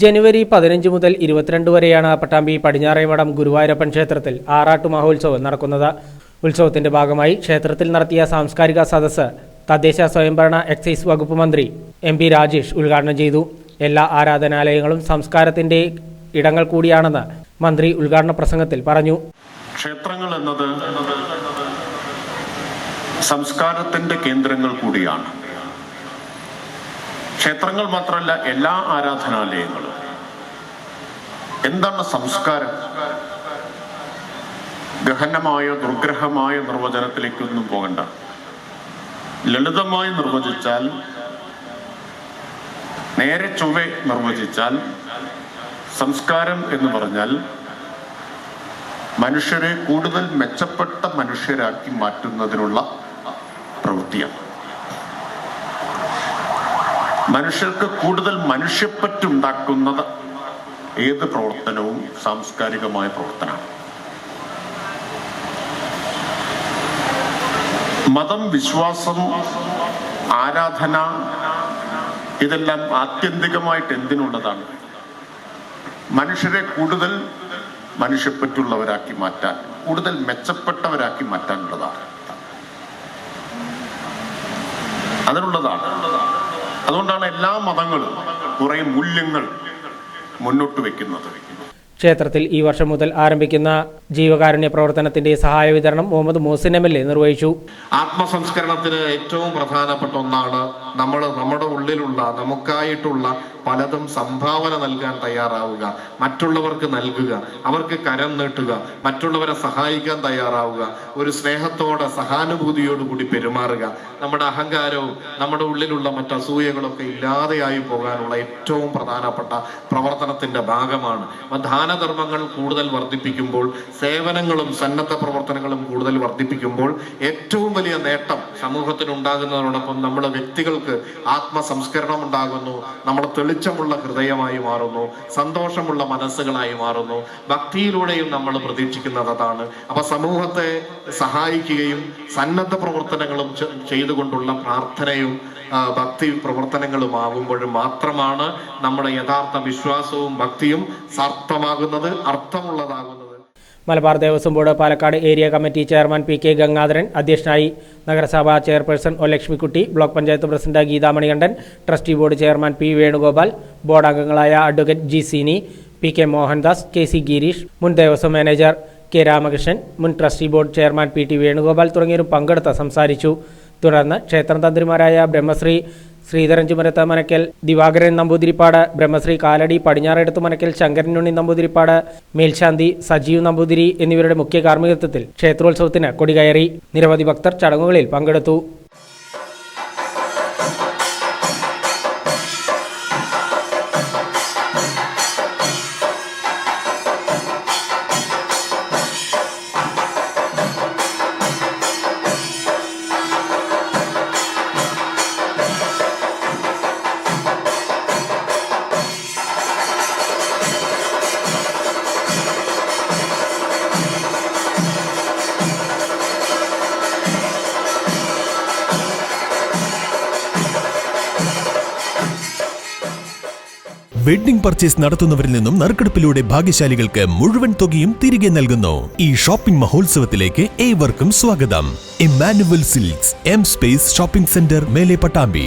ജനുവരി പതിനഞ്ച് മുതൽ ഇരുപത്തിരണ്ട് വരെയാണ് പട്ടാമ്പി പടിഞ്ഞാറേമഠം ഗുരുവായൂരപ്പൻ ക്ഷേത്രത്തിൽ ആറാട്ടു മഹോത്സവം നടക്കുന്നത്. ഉത്സവത്തിന്റെ ഭാഗമായി ക്ഷേത്രത്തിൽ നടത്തിയ സാംസ്കാരിക സദസ്സ് തദ്ദേശ സ്വയംഭരണ എക്സൈസ് വകുപ്പ് മന്ത്രി എം പി രാജേഷ് ഉദ്ഘാടനം ചെയ്തു. എല്ലാ ആരാധനാലയങ്ങളും സംസ്കാരത്തിന്റെ ഇടങ്ങൾ കൂടിയാണെന്ന് മന്ത്രി ഉദ്ഘാടന പ്രസംഗത്തിൽ പറഞ്ഞു. ക്ഷേത്രങ്ങൾ എന്നത് സംസ്കാരത്തിന്റെ കേന്ദ്രങ്ങൾ കൂടിയാണ്. ക്ഷേത്രങ്ങൾ മാത്രമല്ല എല്ലാ ആരാധനാലയങ്ങളും. എന്താണ് സംസ്കാരം? ഗഹനമായ ദുർഗ്രഹമായ നിർവചനത്തിലേക്കൊന്നും പോകണ്ട. ലളിതമായി നിർവചിച്ചാൽ നേരെ ചൊവ്വെ നിർവചിച്ചാൽ സംസ്കാരം എന്ന് പറഞ്ഞാൽ മനുഷ്യരെ കൂടുതൽ മെച്ചപ്പെട്ട മനുഷ്യരാക്കി മാറ്റുന്നതിനുള്ള പ്രവൃത്തിയാണ്. മനുഷ്യർക്ക് കൂടുതൽ മനുഷ്യപ്പറ്റുണ്ടാക്കുന്നത് ഏത് പ്രവർത്തനവും സാംസ്കാരികമായ പ്രവർത്തനമാണ്. മതം വിശ്വാസം ആരാധന ഇതെല്ലാം ആത്യന്തികമായിട്ട് എന്തിനുള്ളതാണ്? മനുഷ്യരെ കൂടുതൽ മനുഷ്യപ്പറ്റുള്ളവരാക്കി മാറ്റാൻ കൂടുതൽ മെച്ചപ്പെട്ടവരാക്കി മാറ്റാനുള്ളതാണ്. അതിനുള്ളതാണ്. അതുകൊണ്ടാണ് എല്ലാ മതങ്ങളും കുറെ മൂല്യങ്ങൾ മുന്നോട്ട് വെക്കുന്നത്. ക്ഷേത്രത്തിൽ ഈ വർഷം മുതൽ ആരംഭിക്കുന്ന ജീവകാരുണ്യ പ്രവർത്തനത്തിന്റെ സഹായ വിതരണം Muhammad Mohsin M L A നിർവഹിച്ചു. ആത്മസംസ്കരണത്തിന് ഏറ്റവും പ്രധാനപ്പെട്ട ഒന്നാണ് നമ്മൾ നമ്മുടെ ഉള്ളിലുള്ള നമുക്കായിട്ടുള്ള പലതും സംഭാവന നൽകാൻ തയ്യാറാവുക മറ്റുള്ളവർക്ക് നൽകുക അവർക്ക് കരം നീട്ടുക മറ്റുള്ളവരെ സഹായിക്കാൻ തയ്യാറാവുക ഒരു സ്നേഹത്തോടെ സഹാനുഭൂതിയോടുകൂടി പെരുമാറുക. നമ്മുടെ അഹങ്കാരവും നമ്മുടെ ഉള്ളിലുള്ള മറ്റ് അസൂയകളൊക്കെ ഇല്ലാതെയായി പോകാനുള്ള ഏറ്റവും പ്രധാനപ്പെട്ട പ്രവർത്തനത്തിന്റെ ഭാഗമാണ്. ദാനധർമ്മങ്ങൾ കൂടുതൽ വർദ്ധിപ്പിക്കുമ്പോൾ സേവനങ്ങളും സന്നദ്ധ പ്രവർത്തനങ്ങളും കൂടുതൽ വർദ്ധിപ്പിക്കുമ്പോൾ ഏറ്റവും വലിയ നേട്ടം സമൂഹത്തിന് ഉണ്ടാകുന്നതിനോടൊപ്പം നമ്മുടെ വ്യക്തികൾക്ക് ആത്മസംസ്കരണം ഉണ്ടാകുന്നു നമ്മൾ തെളിച്ചമുള്ള ഹൃദയമായി മാറുന്നു സന്തോഷമുള്ള മനസ്സുകളായി മാറുന്നു. ഭക്തിയിലൂടെയും നമ്മൾ പ്രതീക്ഷിക്കുന്നത് അതാണ്. അപ്പൊ സമൂഹത്തെ സഹായിക്കുകയും സന്നദ്ധ പ്രവർത്തനങ്ങളും ചെയ്തുകൊണ്ടുള്ള പ്രാർത്ഥനയും ഭക്തി പ്രവർത്തനങ്ങളും ആകുമ്പോഴും മാത്രമാണ് നമ്മുടെ യഥാർത്ഥ വിശ്വാസവും ഭക്തിയും സാർത്ഥമാകുന്നത് അർത്ഥമുള്ളതാകുന്നത്. Malabar Devaswom board Palakkad area committee chairman P K Gangadharan അധ്യക്ഷനായി നഗരസഭാ chairperson O Lakshmikutty block panchayat president Geethamanikandan trustee board chairman P Venugopal board അംഗങ്ങളായ advocate G Seeni P K Mohandas K C Girish മുൻ Devaswom manager K Ramakrishnan മുൻ trustee board chairman P T Venugopal തുടങ്ങിയവരും പങ്കെടുത്ത് സംസാരിച്ചു. തുടർന്ന് ക്ഷേത്രം തന്ത്രിമാരായ ബ്രഹ്മശ്രീ ശ്രീധരൻ ചുമരത്ത് മനക്കൽ ദിവാകരൻ നമ്പൂതിരിപ്പാട് ബ്രഹ്മശ്രീ കാലടി പടിഞ്ഞാറെടുത്ത് മനക്കൽ ശങ്കരനുണ്ണി നമ്പൂതിരിപ്പാട് മേൽശാന്തി സജീവ് നമ്പൂതിരി എന്നിവരുടെ മുഖ്യ കാർമ്മികത്വത്തിൽ ക്ഷേത്രോത്സവത്തിന് കൊടികയറി. നിരവധി ഭക്തർ ചടങ്ങുകളിൽ പങ്കെടുത്തു. വെഡ്ഡിംഗ് പർച്ചേസ് നടത്തുന്നവരിൽ നിന്നും നറുക്കെടുപ്പിലൂടെ ഭാഗ്യശാലികൾക്ക് മുഴുവൻ തുകയും തിരികെ നൽകുന്നു. ഈ ഷോപ്പിംഗ് മഹോത്സവത്തിലേക്ക് ഏവർക്കും സ്വാഗതം. Emmanuel Silks M space shopping centre Mele Pattambi.